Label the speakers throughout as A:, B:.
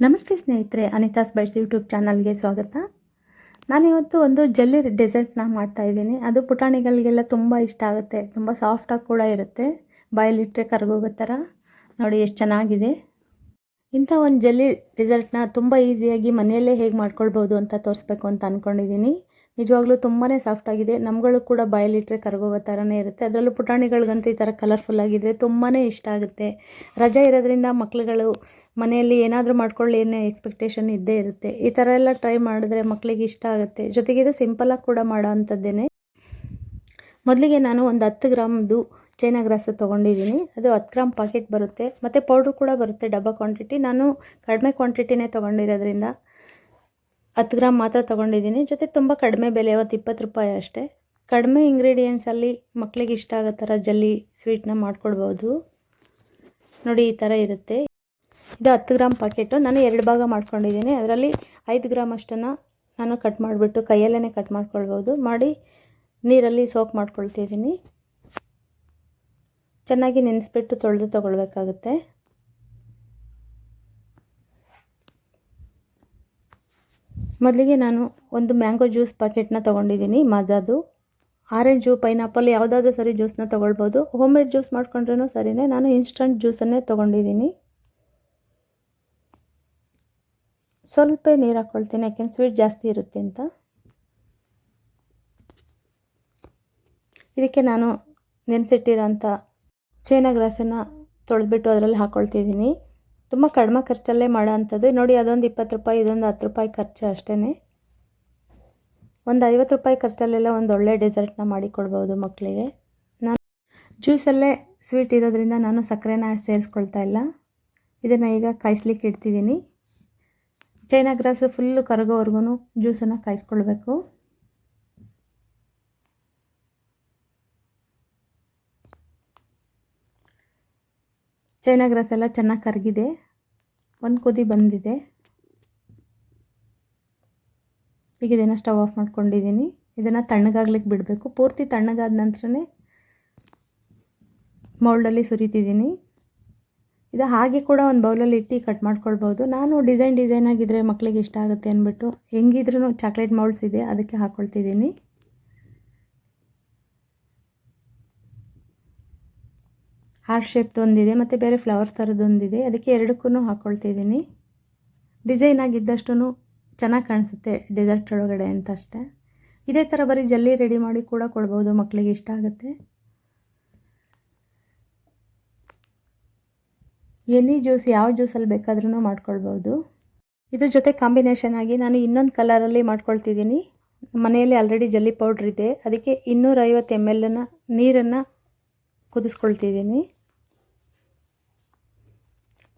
A: ನಮಸ್ತೆ ಸ್ನೇಹಿತರೆ, ಅನಿತಾಸ್ bites YouTube ಚಾನಲ್ಗೆ ಸ್ವಾಗತ. ನಾನಿವತ್ತು ಒಂದು ಜಲ್ಲಿ ಡೆಸರ್ಟ್ನ ಮಾಡ್ತಾ ಇದ್ದೀನಿ. ಅದು ಪುಟಾಣಿಗಳಿಗೆಲ್ಲ ತುಂಬ ಇಷ್ಟ ಆಗುತ್ತೆ. ತುಂಬ ಸಾಫ್ಟಾಗಿ ಕೂಡ ಇರುತ್ತೆ. ಬಾಯಲ್ಲಿಟ್ಟರೆ ಕರ್ಗೋಗೋ ಥರ. ನೋಡಿ ಎಷ್ಟು ಚೆನ್ನಾಗಿದೆ. ಇಂಥ ಒಂದು ಜಲ್ಲಿ ಡೆಸರ್ಟ್ನ ತುಂಬ ಈಸಿಯಾಗಿ ಮನೆಯಲ್ಲೇ ಹೇಗೆ ಮಾಡ್ಕೊಳ್ಬೋದು ಅಂತ ತೋರಿಸ್ಬೇಕು ಅಂತ ಅಂದ್ಕೊಂಡಿದ್ದೀನಿ ನಿಜವಾಗ್ಲೂ ತುಂಬಾ ಸಾಫ್ಟಾಗಿದೆ ನಮ್ಗಳು ಕೂಡ ಬಾಯಲ್ಲಿಟ್ಟರೆ ಕರಗೋಗೋ ಥರನೇ ಇರುತ್ತೆ. ಅದರಲ್ಲೂ ಪುಟಾಣಿಗಳಿಗಂತೂ ಈ ಥರ ಕಲರ್ಫುಲ್ ಆಗಿದ್ರೆ ತುಂಬಾ ಇಷ್ಟ ಆಗುತ್ತೆ. ರಜೆ ಇರೋದ್ರಿಂದ ಮಕ್ಳುಗಳು ಮನೆಯಲ್ಲಿ ಏನಾದರೂ ಮಾಡ್ಕೊಳ್ಳಿ ಏನೇ ಎಕ್ಸ್ಪೆಕ್ಟೇಷನ್ ಇದ್ದೇ ಇರುತ್ತೆ. ಈ ಥರ ಎಲ್ಲ ಟ್ರೈ ಮಾಡಿದ್ರೆ ಮಕ್ಕಳಿಗೆ ಇಷ್ಟ ಆಗುತ್ತೆ. ಜೊತೆಗೆ ಇದು ಸಿಂಪಲಾಗಿ ಕೂಡ ಮಾಡೋ ಅಂಥದ್ದೇನೆ. ಮೊದಲಿಗೆ ನಾನು ಒಂದು ಹತ್ತು ಗ್ರಾಮ್ದು ಚೈನಾ ಗ್ರಾಸ್ ತೊಗೊಂಡಿದ್ದೀನಿ. ಅದು ಹತ್ತು ಗ್ರಾಮ್ ಪಾಕೆಟ್ ಬರುತ್ತೆ. ಮತ್ತು ಪೌಡ್ರ್ ಕೂಡ ಬರುತ್ತೆ ಡಬ್ಬ ಕ್ವಾಂಟಿಟಿ ನಾನು ಕಡಿಮೆ ಕ್ವಾಂಟಿಟಿನೇ ತೊಗೊಂಡಿರೋದ್ರಿಂದ ಹತ್ತು ಗ್ರಾಮ್ ಮಾತ್ರ ತೊಗೊಂಡಿದ್ದೀನಿ. ಜೊತೆ ತುಂಬ ಕಡಿಮೆ ಬೆಲೆ, ಅವತ್ತು ಇಪ್ಪತ್ತು ರೂಪಾಯಿ ಅಷ್ಟೇ. ಕಡಿಮೆ ಇಂಗ್ರೀಡಿಯೆಂಟ್ಸಲ್ಲಿ ಮಕ್ಕಳಿಗೆ ಇಷ್ಟ ಆಗೋ ಥರ ಜಲ್ಲಿ ಸ್ವೀಟ್ನ ಮಾಡ್ಕೊಳ್ಬೋದು. ನೋಡಿ ಈ ಥರ ಇರುತ್ತೆ. ಇದು ಹತ್ತು ಗ್ರಾಮ್ ಪಾಕೆಟು ನಾನು ಎರಡು ಭಾಗ ಮಾಡ್ಕೊಂಡಿದ್ದೀನಿ. ಅದರಲ್ಲಿ ಐದು ಗ್ರಾಮ್ ಅಷ್ಟನ್ನು ನಾನು ಕಟ್ ಮಾಡಿಬಿಟ್ಟು ಕೈಯಲ್ಲೇ ಕಟ್ ಮಾಡ್ಕೊಳ್ಬೋದು. ಮಾಡಿ ನೀರಲ್ಲಿ ಸೋಕ್ ಮಾಡ್ಕೊಳ್ತಿದ್ದೀನಿ. ಚೆನ್ನಾಗಿ ನೆನೆಸ್ಬಿಟ್ಟು ತೊಳೆದು ತೊಗೊಳ್ಬೇಕಾಗುತ್ತೆ. ಮೊದಲಿಗೆ ನಾನು ಒಂದು ಮ್ಯಾಂಗೋ ಜ್ಯೂಸ್ ಪ್ಯಾಕೆಟ್ನ ತೊಗೊಂಡಿದ್ದೀನಿ, ಮಾಜಾದು. ಆರೆಂಜು ಪೈನಾಪಲ್ ಯಾವುದಾದ್ರೂ ಸರಿ ಜ್ಯೂಸನ್ನ ತೊಗೊಳ್ಬೋದು. ಹೋಮ್ ಮೇಡ್ ಜ್ಯೂಸ್ ಮಾಡ್ಕೊಂಡ್ರೂ ಸರಿಯೇ ನಾನು ಇನ್ಸ್ಟಂಟ್ ಜ್ಯೂಸನ್ನೇ ತೊಗೊಂಡಿದ್ದೀನಿ. ಸ್ವಲ್ಪ ನೀರು ಹಾಕ್ಕೊಳ್ತೀನಿ ಯಾಕೆಂದ್ರೆ ಸ್ವೀಟ್ ಜಾಸ್ತಿ ಇರುತ್ತೆ ಅಂತ. ಇದಕ್ಕೆ ನಾನು ನೆನೆಸಿಟ್ಟಿರೋಂಥ ಚೇನಾ ಗ್ರಾಸನ್ನು ತೊಳೆದ್ಬಿಟ್ಟು ಅದರಲ್ಲಿ ಹಾಕ್ಕೊಳ್ತಿದ್ದೀನಿ ತುಂಬ ಕಡಿಮೆ ಖರ್ಚಲ್ಲೇ ಮಾಡೋ ಅಂಥದ್ದು ನೋಡಿ, ಅದೊಂದು ಇಪ್ಪತ್ತು ರೂಪಾಯಿ, ಇದೊಂದು ಹತ್ತು ರೂಪಾಯಿ ಖರ್ಚು ಅಷ್ಟೇ ಒಂದು ಐವತ್ತು ರೂಪಾಯಿ ಖರ್ಚಲ್ಲೆಲ್ಲ ಒಂದು ಒಳ್ಳೆ ಡೆಸರ್ಟ್ನ ಮಾಡಿಕೊಡ್ಬೋದು ಮಕ್ಕಳಿಗೆ ನಾನು ಜ್ಯೂಸಲ್ಲೇ ಸ್ವೀಟ್ ಇರೋದ್ರಿಂದ ನಾನು ಸಕ್ಕರೆನ ಸೇರಿಸ್ಕೊಳ್ತಾ ಇಲ್ಲ. ಇದನ್ನು ಈಗ ಕಾಯಿಸ್ಲಿಕ್ಕೆ ಇಡ್ತಿದ್ದೀನಿ. ಚೈನಾ ಗ್ರಾಸು ಫುಲ್ಲು ಕರಗೋವರೆಗೂ ಜ್ಯೂಸನ್ನು ಕಾಯಿಸ್ಕೊಳ್ಬೇಕು. ಚೈನಾ ಗ್ರಾಸ್ ಎಲ್ಲ ಚೆನ್ನಾಗಿ ಕರಗಿದೆ. ಒಂದು ಕುದಿ ಬಂದಿದೆ. ಈಗ ಇದನ್ನು ಸ್ಟವ್ ಆಫ್ ಮಾಡ್ಕೊಂಡಿದ್ದೀನಿ ಇದನ್ನು ತಣ್ಣಗಾಗ್ಲಿಕ್ಕೆ ಬಿಡಬೇಕು. ಪೂರ್ತಿ ತಣ್ಣಗಾದ ನಂತರನೇ ಮೌಲ್ಡಲ್ಲಿ ಸುರಿತಿದ್ದೀನಿ ಇದು ಹಾಗೆ ಕೂಡ ಒಂದು ಬೌಲಲ್ಲಿ ಇಟ್ಟು ಕಟ್ ಮಾಡ್ಕೊಳ್ಬೋದು. ನಾನು ಡಿಸೈನ್ ಡಿಸೈನ್ ಆಗಿದ್ದರೆ ಮಕ್ಕಳಿಗೆ ಇಷ್ಟ ಆಗುತ್ತೆ ಅಂದ್ಬಿಟ್ಟು ಹೆಂಗಿದ್ರೂ ಚಾಕ್ಲೇಟ್ ಮೌಲ್ಡ್ಸ್ ಇದೆ, ಅದಕ್ಕೆ ಹಾಕ್ಕೊಳ್ತಿದ್ದೀನಿ ಹಾರ್ಟ್ ಶೇಪ್ದು ಒಂದಿದೆ ಮತ್ತು ಬೇರೆ ಫ್ಲವರ್ ಥರದ್ದೊಂದಿದೆ ಅದಕ್ಕೆ ಎರಡಕ್ಕೂ ಹಾಕ್ಕೊಳ್ತಿದ್ದೀನಿ ಡಿಸೈನ್ ಆಗಿದ್ದಷ್ಟು ಚೆನ್ನಾಗಿ ಕಾಣಿಸುತ್ತೆ ಡೆಸರ್ಟ್ ಒಳಗಡೆ ಅಂತ ಅಷ್ಟೇ ಇದೇ ಥರ ಬರೀ ಜಲ್ಲಿ ರೆಡಿ ಮಾಡಿ ಕೂಡ ಕೊಡ್ಬೋದು ಮಕ್ಕಳಿಗೆ ಇಷ್ಟ ಆಗುತ್ತೆ. ಎನಿ ಜ್ಯೂಸ್ ಯಾವ ಜ್ಯೂಸಲ್ಲಿ ಬೇಕಾದ್ರೂ ಮಾಡ್ಕೊಳ್ಬೋದು. ಇದ್ರ ಜೊತೆ ಕಾಂಬಿನೇಷನ್ ಆಗಿ ನಾನು ಇನ್ನೊಂದು ಕಲರಲ್ಲಿ ಮಾಡ್ಕೊಳ್ತಿದ್ದೀನಿ. ಮನೆಯಲ್ಲಿ ಆಲ್ರೆಡಿ ಜಲ್ಲಿ ಪೌಡ್ರ್ ಇದೆ. ಅದಕ್ಕೆ ಇನ್ನೂರೈವತ್ತು ಎಂ ಎಲ್ನ ನೀರನ್ನು ಕುದಿಸ್ಕೊಳ್ತಿದ್ದೀನಿ.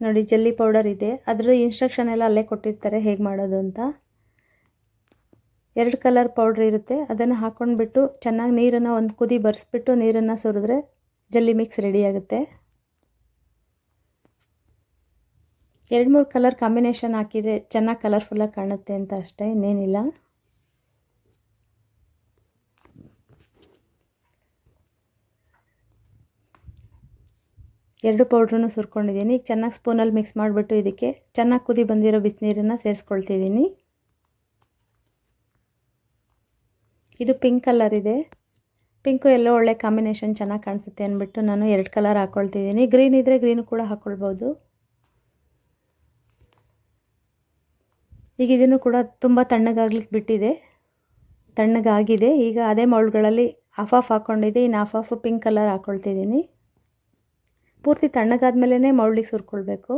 A: ನೋಡಿ ಜಲ್ಲಿ ಪೌಡರ್ ಇದೆ. ಅದರ ಇನ್ಸ್ಟ್ರಕ್ಷನ್ ಎಲ್ಲ ಅಲ್ಲೇ ಕೊಟ್ಟಿರ್ತಾರೆ ಹೇಗೆ ಮಾಡೋದು ಅಂತ. ಎರಡು ಕಲರ್ ಪೌಡ್ರ್ ಇರುತ್ತೆ. ಅದನ್ನು ಹಾಕ್ಕೊಂಡ್ಬಿಟ್ಟು ಚೆನ್ನಾಗಿ ನೀರನ್ನು ಒಂದು ಕುದಿ ಬರೆಸ್ಬಿಟ್ಟು ನೀರನ್ನು ಸುರಿದ್ರೆ ಜಲ್ಲಿ ಮಿಕ್ಸ್ ರೆಡಿ ಆಗುತ್ತೆ. ಎರಡು ಮೂರು ಕಲರ್ ಕಾಂಬಿನೇಷನ್ ಹಾಕಿದರೆ ಚೆನ್ನಾಗಿ ಕಲರ್ಫುಲ್ಲಾಗಿ ಕಾಣುತ್ತೆ ಅಂತ ಅಷ್ಟೇ, ಇನ್ನೇನಿಲ್ಲ. ಎರಡು ಪೌಡ್ರನ್ನು ಸುರ್ಕೊಂಡಿದ್ದೀನಿ. ಈಗ ಚೆನ್ನಾಗಿ ಸ್ಪೂನಲ್ಲಿ ಮಿಕ್ಸ್ ಮಾಡಿಬಿಟ್ಟು ಇದಕ್ಕೆ ಚೆನ್ನಾಗಿ ಕುದಿ ಬಂದಿರೋ ಬಿಸಿನೀರನ್ನು ಸೇರಿಸ್ಕೊಳ್ತಿದ್ದೀನಿ. ಇದು ಪಿಂಕ್ ಕಲರ್ ಇದೆ. ಪಿಂಕು ಎಲ್ಲೋ ಒಳ್ಳೆ ಕಾಂಬಿನೇಷನ್ ಚೆನ್ನಾಗಿ ಕಾಣಿಸುತ್ತೆ ಅಂದ್ಬಿಟ್ಟು ನಾನು ಎರಡು ಕಲರ್ ಹಾಕ್ಕೊಳ್ತಿದ್ದೀನಿ ಗ್ರೀನ್ ಇದ್ದರೆ ಗ್ರೀನ್ ಕೂಡ ಹಾಕ್ಕೊಳ್ಬೋದು ಈಗ ಇದನ್ನು ಕೂಡ ತುಂಬ ತಣ್ಣಗಾಗ್ಲಿಕ್ಕೆ ಬಿಟ್ಟಿದೆ. ತಣ್ಣಗಾಗಿದೆ. ಈಗ ಅದೇ ಮೌಲ್ಡ್ಗಳಲ್ಲಿ ಹಾಫ್ ಆಫ್ ಹಾಕ್ಕೊಂಡಿದ್ದೆ ಇನ್ನು ಹಾಫ್ ಆಫ್ ಪಿಂಕ್ ಕಲರ್ ಹಾಕ್ಕೊಳ್ತಿದ್ದೀನಿ ಪೂರ್ತಿ ತಣ್ಣಗಾದ ಮೇಲೇ ಮೌಳಿಗೆ ಸುರ್ಕೊಳ್ಬೇಕು.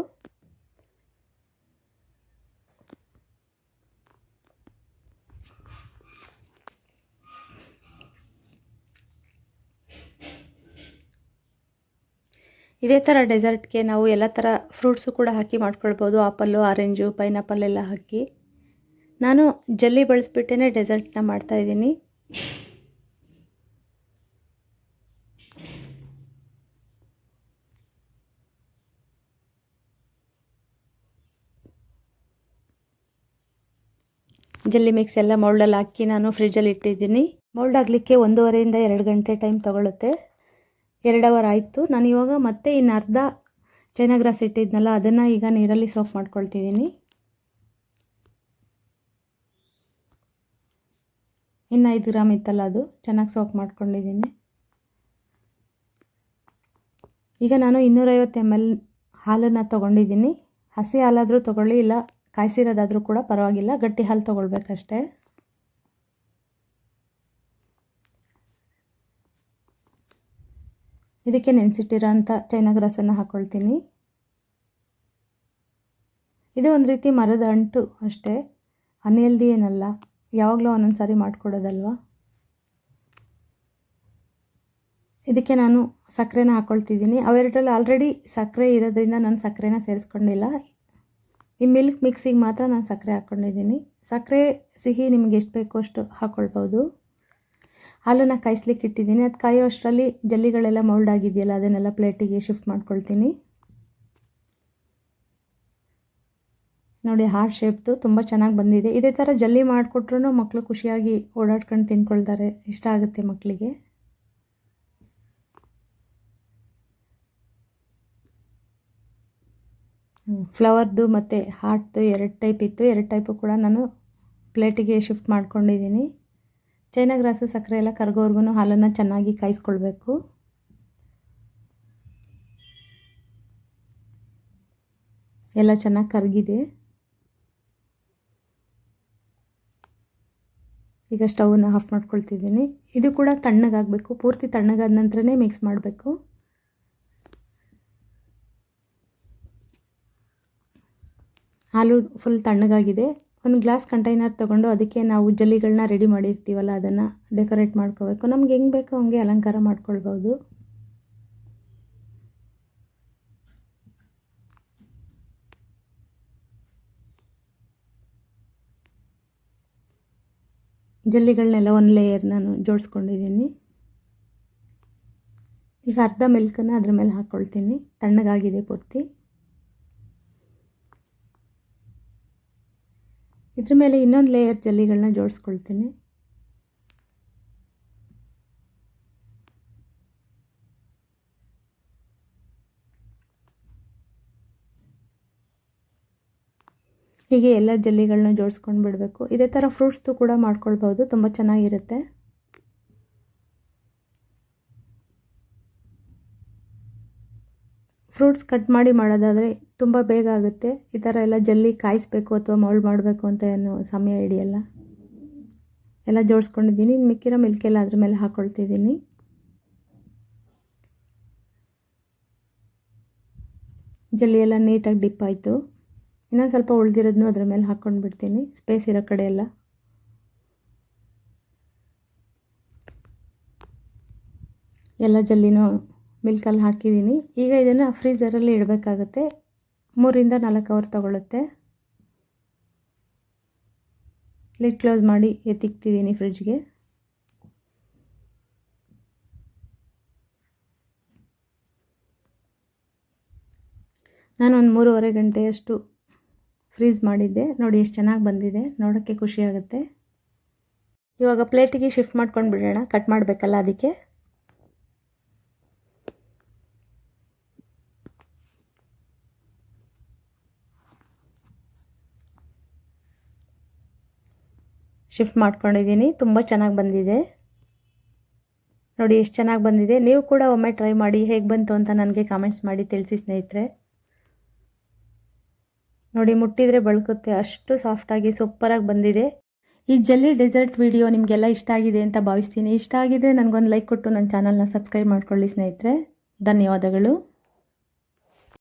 A: ಇದೇ ಥರ ಡೆಸರ್ಟ್ಗೆ ನಾವು ಎಲ್ಲ ಥರ ಫ್ರೂಟ್ಸು ಕೂಡ ಹಾಕಿ ಮಾಡ್ಕೊಳ್ಬೋದು. ಆಪಲ್ಲು, ಆರೆಂಜು, ಪೈನಾಪಲ್ ಎಲ್ಲ ಹಾಕಿ. ನಾನು ಜಲ್ಲಿ ಬಳಸ್ಬಿಟ್ಟೇ ಡೆಸರ್ಟ್ನ ಮಾಡ್ತಾಯಿದ್ದೀನಿ ಜಲ್ಲಿ ಮಿಕ್ಸ್ ಎಲ್ಲ ಮೌಲ್ಡಲ್ಲಿ ಹಾಕಿ ನಾನು ಫ್ರಿಜ್ಜಲ್ಲಿ ಇಟ್ಟಿದ್ದೀನಿ. ಮೌಲ್ಡ್ ಆಗಲಿಕ್ಕೆ ಒಂದೂವರೆಯಿಂದ ಎರಡು ಗಂಟೆ ಟೈಮ್ ತೊಗೊಳುತ್ತೆ. ಎರಡು ಅವರ್ ಆಯಿತು. ನಾನು ಇವಾಗ ಮತ್ತೆ ಇನ್ನು ಅರ್ಧ ಚೈನಾ ಗ್ರಾಸ್ ಇಟ್ಟಿದ್ನಲ್ಲ, ಅದನ್ನು ಈಗ ನೀರಲ್ಲಿ ಸೋಫ್ ಮಾಡ್ಕೊಳ್ತಿದ್ದೀನಿ. ಇನ್ನು ಐದು ಗ್ರಾಮ್ ಇತ್ತಲ್ಲ ಅದು. ಚೆನ್ನಾಗಿ ಸೋಫ್ ಮಾಡ್ಕೊಂಡಿದ್ದೀನಿ. ಈಗ ನಾನು ಇನ್ನೂರೈವತ್ತು ಎಂ ಎಲ್ ಹಾಲನ್ನು ತೊಗೊಂಡಿದ್ದೀನಿ. ಹಸಿ ಹಾಲಾದರೂ ತೊಗೊಳ್ಳಿ, ಇಲ್ಲ ಕಾಯಿಸಿರೋದಾದರೂ ಕೂಡ ಪರವಾಗಿಲ್ಲ. ಗಟ್ಟಿ ಹಾಲು ತೊಗೊಳ್ಬೇಕಷ್ಟೇ. ಇದಕ್ಕೆ ನೆನೆಸಿಟ್ಟಿರೋ ಅಂಥ ಚೈನಾ ಗ್ರಾಸನ್ನು ಹಾಕ್ಕೊಳ್ತೀನಿ ಇದು ಒಂದು ರೀತಿ ಮರದ ಅಂಟು ಅಷ್ಟೇ. ಅನ್ಹೆಲ್ದಿ ಏನಲ್ಲ. ಯಾವಾಗಲೂ ಒಂದೊಂದು ಸಾರಿ ಮಾಡಿಕೊಡೋದಲ್ವ? ಇದಕ್ಕೆ ನಾನು ಸಕ್ಕರೆನ ಹಾಕ್ಕೊಳ್ತಿದ್ದೀನಿ ಅವೆರಡರಲ್ಲಿ ಆಲ್ರೆಡಿ ಸಕ್ಕರೆ ಇರೋದ್ರಿಂದ ನಾನು ಸಕ್ಕರೆನ ಸೇರಿಸ್ಕೊಂಡಿಲ್ಲ. ಈ ಮಿಲ್ಕ್ ಮಿಕ್ಸಿಗೆ ಮಾತ್ರ ನಾನು ಸಕ್ಕರೆ ಹಾಕ್ಕೊಂಡಿದ್ದೀನಿ ಸಕ್ಕರೆ ಸಿಹಿ ನಿಮಗೆ ಎಷ್ಟು ಬೇಕೋ ಅಷ್ಟು ಹಾಕ್ಕೊಳ್ಬೋದು ಹಾಲನ್ನು ಕಾಯಿಸ್ಲಿಕ್ಕೆ ಇಟ್ಟಿದ್ದೀನಿ. ಅದು ಕಾಯೋ ಅಷ್ಟರಲ್ಲಿ ಜಲ್ಲಿಗಳೆಲ್ಲ ಮೌಲ್ಡ್ ಆಗಿದೆಯಲ್ಲ, ಅದನ್ನೆಲ್ಲ ಪ್ಲೇಟಿಗೆ ಶಿಫ್ಟ್ ಮಾಡ್ಕೊಳ್ತೀನಿ. ನೋಡಿ ಹಾರ್ಟ್ ಶೇಪ್ದು ತುಂಬ ಚೆನ್ನಾಗಿ ಬಂದಿದೆ. ಇದೇ ಥರ ಜಲ್ಲಿ ಮಾಡಿಕೊಟ್ರು ಮಕ್ಕಳು ಖುಷಿಯಾಗಿ ಓಡಾಡ್ಕೊಂಡು ತಿನ್ಕೊಳ್ತಾರೆ. ಇಷ್ಟ ಆಗುತ್ತೆ ಮಕ್ಕಳಿಗೆ ಫ್ಲವರ್ದು ಮತ್ತು ಹಾರ್ಟ್ದು ಎರಡು ಟೈಪ್ ಇತ್ತು. ಎರಡು ಟೈಪು ಕೂಡ ನಾನು ಪ್ಲೇಟಿಗೆ ಶಿಫ್ಟ್ ಮಾಡ್ಕೊಂಡಿದ್ದೀನಿ. ಚೈನಾ ಗ್ರಾಸು, ಸಕ್ಕರೆ ಎಲ್ಲ ಕರ್ಗೋವರೆಗೂ ಹಾಲನ್ನು ಚೆನ್ನಾಗಿ ಕಾಯಿಸ್ಕೊಳ್ಬೇಕು. ಎಲ್ಲ ಚೆನ್ನಾಗಿ ಕರಗಿದೆ. ಈಗ ಸ್ಟವನ್ನು ಆಫ್ ಮಾಡ್ಕೊಳ್ತಿದ್ದೀನಿ. ಇದು ಕೂಡ ತಣ್ಣಗಾಗಬೇಕು. ಪೂರ್ತಿ ತಣ್ಣಗಾದ ನಂತರನೇ ಮಿಕ್ಸ್ ಮಾಡಬೇಕು. ಹಾಲು ಫುಲ್ ತಣ್ಣಗಾಗಿದೆ. ಒಂದು ಗ್ಲಾಸ್ ಕಂಟೈನರ್ ತೊಗೊಂಡು ಅದಕ್ಕೆ ನಾವು ಜಲ್ಲಿಗಳನ್ನ ರೆಡಿ ಮಾಡಿರ್ತೀವಲ್ಲ, ಅದನ್ನು ಡೆಕೋರೇಟ್ ಮಾಡ್ಕೋಬೇಕು. ನಮ್ಗೆ ಹೆಂಗೆ ಬೇಕೋ ಹಂಗೆ ಅಲಂಕಾರ ಮಾಡ್ಕೊಳ್ಬೋದು. ಜಲ್ಲಿಗಳನ್ನೆಲ್ಲ ಒಂದು ಲೇಯರ್ ನಾನು ಜೋಡಿಸ್ಕೊಂಡಿದ್ದೀನಿ. ಈಗ ಅರ್ಧ ಮಿಲ್ಕನ್ನು ಅದ್ರ ಮೇಲೆ ಹಾಕ್ಕೊಳ್ತೀನಿ ತಣ್ಣಗಾಗಿದೆ ಪೂರ್ತಿ. ಇದ್ರ ಮೇಲೆ ಇನ್ನೊಂದು ಲೇಯರ್ ಜಲ್ಲಿಗಳನ್ನ ಜೋಡಿಸ್ಕೊಳ್ತೀನಿ. ಹೀಗೆ ಎಲ್ಲ ಜಲ್ಲಿಗಳನ್ನ ಜೋಡಿಸ್ಕೊಂಡು ಬಿಡಬೇಕು ಇದೇ ಥರ ಫ್ರೂಟ್ಸ್ದು ಕೂಡ ಮಾಡ್ಕೊಳ್ಬೋದು ತುಂಬ ಚೆನ್ನಾಗಿರುತ್ತೆ. ಫ್ರೂಟ್ಸ್ ಕಟ್ ಮಾಡಿ ಮಾಡೋದಾದರೆ ತುಂಬ ಬೇಗ ಆಗುತ್ತೆ. ಈ ಥರ ಎಲ್ಲ ಜಲ್ಲಿ ಕಾಯಿಸ್ಬೇಕು ಅಥವಾ ಮೌಲ್ಡ್ ಮಾಡಬೇಕು ಅಂತ ಏನು ಸಮಯ ಹಿಡಿಯಲ್ಲ. ಎಲ್ಲ ಜೋಡಿಸ್ಕೊಂಡಿದ್ದೀನಿ. ಮಿಕ್ಕಿರೋ ಮಿಲ್ಕೆಲ್ಲ ಅದ್ರ ಮೇಲೆ ಹಾಕ್ಕೊಳ್ತಿದ್ದೀನಿ ಜಲ್ಲಿ ಎಲ್ಲ ನೀಟಾಗಿ ಡಿಪ್ ಆಯಿತು. ಇನ್ನೊಂದು ಸ್ವಲ್ಪ ಉಳಿದಿರೋದನ್ನು ಅದ್ರ ಮೇಲೆ ಹಾಕ್ಕೊಂಡು ಬಿಡ್ತೀನಿ ಸ್ಪೇಸ್ ಇರೋ ಕಡೆ ಎಲ್ಲ. ಎಲ್ಲ ಜಲ್ಲಿನೂ ಮಿಲ್ಕಲ್ಲಿ ಹಾಕಿದ್ದೀನಿ. ಈಗ ಇದನ್ನು ಫ್ರೀಝರಲ್ಲಿ ಇಡಬೇಕಾಗುತ್ತೆ. ಮೂರಿಂದ ನಾಲ್ಕು ಅವರ್ ತಗೊಳ್ಳುತ್ತೆ ಲಿಡ್ ಕ್ಲೋಸ್ ಮಾಡಿ ಎತ್ತಿಕ್ತಿದ್ದೀನಿ ಫ್ರಿಡ್ಜ್ಗೆ ನಾನು ಒಂದು ಮೂರುವರೆ ಗಂಟೆಯಷ್ಟು ಫ್ರೀಸ್ ಮಾಡಿದ್ದೆ. ನೋಡಿ ಎಷ್ಟು ಚೆನ್ನಾಗಿ ಬಂದಿದೆ. ನೋಡೋಕ್ಕೆ ಖುಷಿಯಾಗುತ್ತೆ ಇವಾಗ ಪ್ಲೇಟಿಗೆ ಶಿಫ್ಟ್ ಮಾಡ್ಕೊಂಡು ಬಿಡೋಣ ಕಟ್ ಮಾಡಬೇಕಲ್ಲ ಅದಕ್ಕೆ. ಶಿಫ್ಟ್ ಮಾಡ್ಕೊಂಡಿದ್ದೀನಿ. ತುಂಬ ಚೆನ್ನಾಗಿ ಬಂದಿದೆ. ನೋಡಿ, ಎಷ್ಟು ಚೆನ್ನಾಗಿ ಬಂದಿದೆ. ನೀವು ಕೂಡ ಒಮ್ಮೆ ಟ್ರೈ ಮಾಡಿ, ಹೇಗೆ ಬಂತು ಅಂತ ನನಗೆ ಕಾಮೆಂಟ್ಸ್ ಮಾಡಿ ತಿಳಿಸಿ ಸ್ನೇಹಿತರೆ. ನೋಡಿ, ಮುಟ್ಟಿದರೆ ಬಳ್ಕುತ್ತೆ. ಅಷ್ಟು ಸಾಫ್ಟಾಗಿ ಸೂಪರಾಗಿ ಬಂದಿದೆ. ಈ ಜಲ್ಲಿ ಡೆಸರ್ಟ್ ವಿಡಿಯೋ ನಿಮಗೆಲ್ಲ ಇಷ್ಟ ಆಗಿದೆ ಅಂತ ಭಾವಿಸ್ತೀನಿ. ಇಷ್ಟ ಆಗಿದ್ರೆ ನನಗೊಂದು ಲೈಕ್ ಕೊಟ್ಟು ನನ್ನ ಚಾನಲ್ನ ಸಬ್ಸ್ಕ್ರೈಬ್ ಮಾಡ್ಕೊಳ್ಳಿ ಸ್ನೇಹಿತರೆ. ಧನ್ಯವಾದಗಳು.